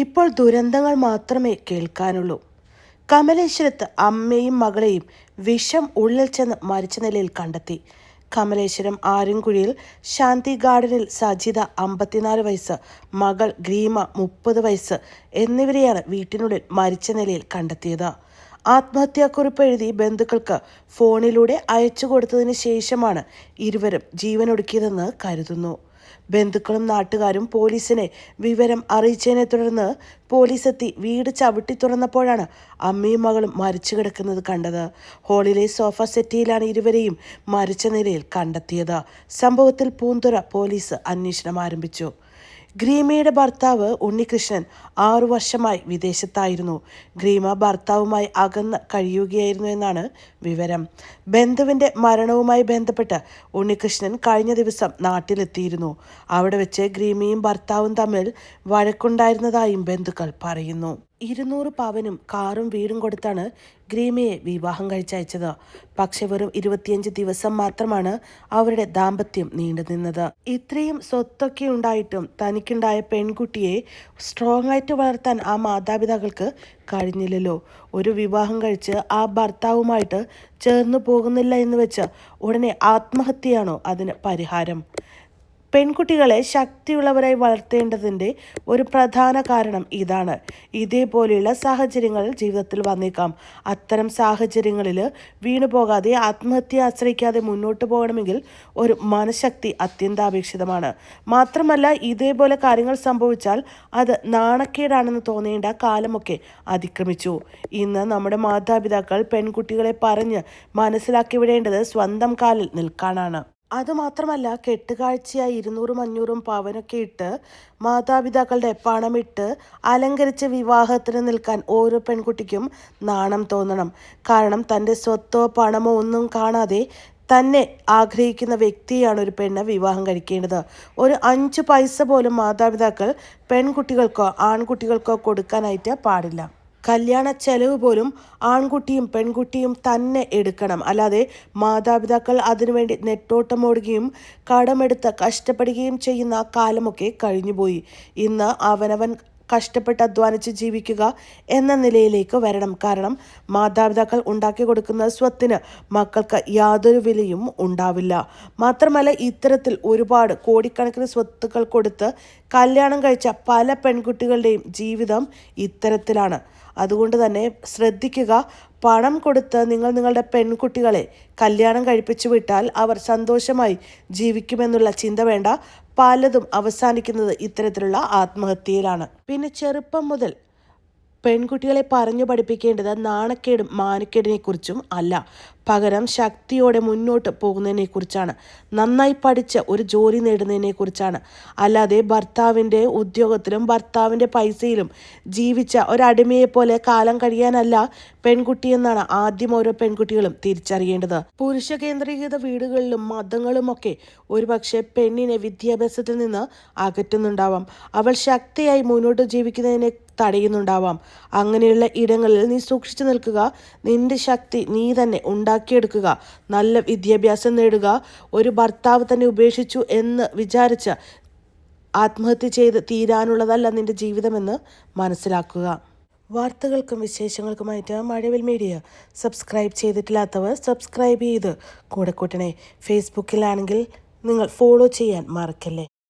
ഇപ്പോൾ ദുരന്തങ്ങൾ മാത്രമേ കേൾക്കാനുള്ളൂ. കമലേശ്വരത്ത് അമ്മയും മകളെയും വിഷം ഉള്ളിൽ ചെന്ന് മരിച്ച നിലയിൽ കണ്ടെത്തി. കമലേശ്വരം ആരുംകുഴിയിൽ ശാന്തി ഗാർഡനിൽ സജിത അമ്പത്തിനാല് വയസ്സ് മകൾ ഗ്രീമ മുപ്പത് വയസ്സ് എന്നിവരെയാണ് വീട്ടിനുള്ളിൽ മരിച്ച നിലയിൽ കണ്ടെത്തിയത്. ആത്മഹത്യാക്കുറിപ്പ് എഴുതി ബന്ധുക്കൾക്ക് ഫോണിലൂടെ അയച്ചു കൊടുത്തതിന് ശേഷമാണ് ഇരുവരും ജീവനൊടുക്കിയതെന്ന് കരുതുന്നു. ബന്ധുക്കളും നാട്ടുകാരും പോലീസിനെ വിവരം അറിയിച്ചതിനെ തുടർന്ന് പോലീസ് എത്തി വീട് ചവിട്ടി തുറന്നപ്പോഴാണ് അമ്മയും മകളും മരിച്ചു കിടക്കുന്നത് കണ്ടത്. ഹോളിലെ സോഫ സെറ്റിയിലാണ് ഇരുവരെയും മരിച്ച നിലയിൽ കണ്ടെത്തിയത്. സംഭവത്തിൽ പൂന്തുറ പോലീസ് അന്വേഷണം ആരംഭിച്ചു. ഗ്രീമയുടെ ഭർത്താവ് ഉണ്ണികൃഷ്ണൻ ആറു വർഷമായി വിദേശത്തായിരുന്നു. ഗ്രീമ ഭർത്താവുമായി അകന്ന് കഴിയുകയായിരുന്നു എന്നാണ് വിവരം. ബന്ധുവിന്റെ മരണവുമായി ബന്ധപ്പെട്ട് ഉണ്ണികൃഷ്ണൻ കഴിഞ്ഞ ദിവസം നാട്ടിലെത്തിയിരുന്നു. അവിടെ വെച്ച് ഗ്രീമയും ഭർത്താവും തമ്മിൽ വഴക്കുണ്ടായിരുന്നതായും ബന്ധുക്കൾ പറയുന്നു. ഇരുന്നൂറ് പവനും കാറും വീടും കൊടുത്താണ് ഗ്രീമയെ വിവാഹം കഴിച്ചയച്ചത്. പക്ഷെ വെറും ഇരുപത്തിയഞ്ച് ദിവസം മാത്രമാണ് അവരുടെ ദാമ്പത്യം നീണ്ടുനിന്നത് ഇത്രയും സ്വത്തൊക്കെ ഉണ്ടായിട്ടും തനിക്കുണ്ടായ പെൺകുട്ടിയെ സ്ട്രോങ് ആയിട്ട് വളർത്താൻ ആ മാതാപിതാക്കൾക്ക് കഴിഞ്ഞില്ലല്ലോ. ഒരു വിവാഹം കഴിച്ച് ആ ഭർത്താവുമായിട്ട് ചേർന്നു പോകുന്നില്ല എന്ന് വെച്ച് ഉടനെ ആത്മഹത്യയാണോ അതിന് പരിഹാരം? പെൺകുട്ടികളെ ശക്തിയുള്ളവരായി വളർത്തേണ്ടതിന്റെ ഒരു പ്രധാന കാരണം ഇതാണ്. ഇതേപോലെയുള്ള സാഹചര്യങ്ങൾ ജീവിതത്തിൽ വന്നേക്കാം. അത്തരം സാഹചര്യങ്ങളിൽ വീണു പോകാതെ ആത്മഹത്യ ആശ്രയിക്കാതെ മുന്നോട്ട് പോകണമെങ്കിൽ ഒരു മനഃശക്തി അത്യന്താപേക്ഷിതമാണ്. മാത്രമല്ല ഇതേപോലെ കാര്യങ്ങൾ സംഭവിച്ചാൽ അത് നാണക്കേടാണെന്ന് തോന്നേണ്ട കാലമൊക്കെ അതിക്രമിച്ചു. ഇന്ന് നമ്മുടെ മാതാപിതാക്കൾ പെൺകുട്ടികളെ പറഞ്ഞ് മനസ്സിലാക്കി വിടേണ്ടത് സ്വന്തം കാലിൽ നിൽക്കാനാണ്. അതുമാത്രമല്ല കെട്ടുകാഴ്ചയായി ഇരുന്നൂറും അഞ്ഞൂറും പവനൊക്കെ ഇട്ട് മാതാപിതാക്കളുടെ പണമിട്ട് അലങ്കരിച്ച വിവാഹത്തിന് നിൽക്കാൻ ഓരോ പെൺകുട്ടിക്കും നാണം തോന്നണം. കാരണം തന്റെ സ്വത്തോ പണമോ ഒന്നും കാണാതെ തന്നെ ആഗ്രഹിക്കുന്ന വ്യക്തിയാണ് ഒരു പെണ്ണ് വിവാഹം കഴിക്കേണ്ടത്. ഒരു അഞ്ച് പൈസ പോലും മാതാപിതാക്കൾ പെൺകുട്ടികൾക്കോ ആൺകുട്ടികൾക്കോ കൊടുക്കാനായിട്ട് പാടില്ല. കല്യാണ ചെലവ് പോലും ആൺകുട്ടിയും പെൺകുട്ടിയും തന്നെ എടുക്കണം. അല്ലാതെ മാതാപിതാക്കൾ അതിനുവേണ്ടി നെട്ടോട്ടമോടുകയും കടമെടുത്ത് കഷ്ടപ്പെടുകയും ചെയ്യുന്ന കാലമൊക്കെ കഴിഞ്ഞുപോയി. ഇന്ന് അവനവൻ കഷ്ടപ്പെട്ട് അധ്വാനിച്ച് ജീവിക്കുക എന്ന നിലയിലേക്ക് വരണം. കാരണം മാതാപിതാക്കൾ ഉണ്ടാക്കി കൊടുക്കുന്ന സ്വത്തിന് മക്കൾക്ക് യാതൊരു വിലയും ഉണ്ടാവില്ല. മാത്രമല്ല ഇത്തരത്തിൽ ഒരുപാട് കോടിക്കണക്കിന് സ്വത്തുക്കൾ കൊടുത്ത് കല്യാണം കഴിച്ച പല പെൺകുട്ടികളുടെയും ജീവിതം ഇത്തരത്തിലാണ്. അതുകൊണ്ട് തന്നെ ശ്രദ്ധിക്കുക പണം കൊടുത്ത് നിങ്ങൾ നിങ്ങളുടെ പെൺകുട്ടികളെ കല്യാണം കഴിപ്പിച്ചു വിട്ടാൽ അവർ സന്തോഷമായി ജീവിക്കുമെന്നുള്ള ചിന്ത വേണ്ട. പലതും അവസാനിക്കുന്നത് ഇത്തരത്തിലുള്ള ആത്മഹത്യയിലാണ്. പിന്നെ ചെറുപ്പം മുതൽ പെൺകുട്ടികളെ പറഞ്ഞു പഠിപ്പിക്കേണ്ടത് നാണക്കേടും മാനക്കേടിനെ കുറിച്ചും അല്ല. പകരം ശക്തിയോടെ മുന്നോട്ട് പോകുന്നതിനെ കുറിച്ചാണ് നന്നായി പഠിച്ച് ഒരു ജോലി നേടുന്നതിനെ കുറിച്ചാണ് അല്ലാതെ ഭർത്താവിന്റെ ഉദ്യോഗത്തിലും ഭർത്താവിന്റെ പൈസയിലും ജീവിച്ച ഒരടിമയെ പോലെ കാലം കഴിയാനല്ല പെൺകുട്ടി എന്നാണ് ആദ്യം ഓരോ പെൺകുട്ടികളും തിരിച്ചറിയേണ്ടത്. പുരുഷ കേന്ദ്രീകൃത വീടുകളിലും മതങ്ങളുമൊക്കെ ഒരുപക്ഷെ പെണ്ണിനെ വിദ്യാഭ്യാസത്തിൽ നിന്ന് അകറ്റുന്നുണ്ടാവാം. അവൾ ശക്തിയായി മുന്നോട്ട് ജീവിക്കുന്നതിനെ തടയുന്നുണ്ടാവാം. അങ്ങനെയുള്ള ഇടങ്ങളിൽ നീ സൂക്ഷിച്ചു നിൽക്കുക. നിന്റെ ശക്തി നീ തന്നെ ഉണ്ടാക്കിയെടുക്കുക. നല്ല വിദ്യാഭ്യാസം നേടുക. ഒരു ഭർത്താവ് തന്നെ ഉപേക്ഷിച്ചു എന്ന് വിചാരിച്ച് ആത്മഹത്യ ചെയ്ത് തീരാനുള്ളതല്ല നിന്റെ ജീവിതമെന്ന് മനസ്സിലാക്കുക. വാർത്തകൾക്കും വിശേഷങ്ങൾക്കുമായിട്ട് മഴവിൽ മീഡിയ. സബ്സ്ക്രൈബ് ചെയ്തിട്ടില്ലാത്തവർ സബ്സ്ക്രൈബ് ചെയ്ത് കൂടെ കൂട്ടണേ. ഫേസ്ബുക്കിലാണെങ്കിൽ നിങ്ങൾ ഫോളോ ചെയ്യാൻ മറക്കല്ലേ?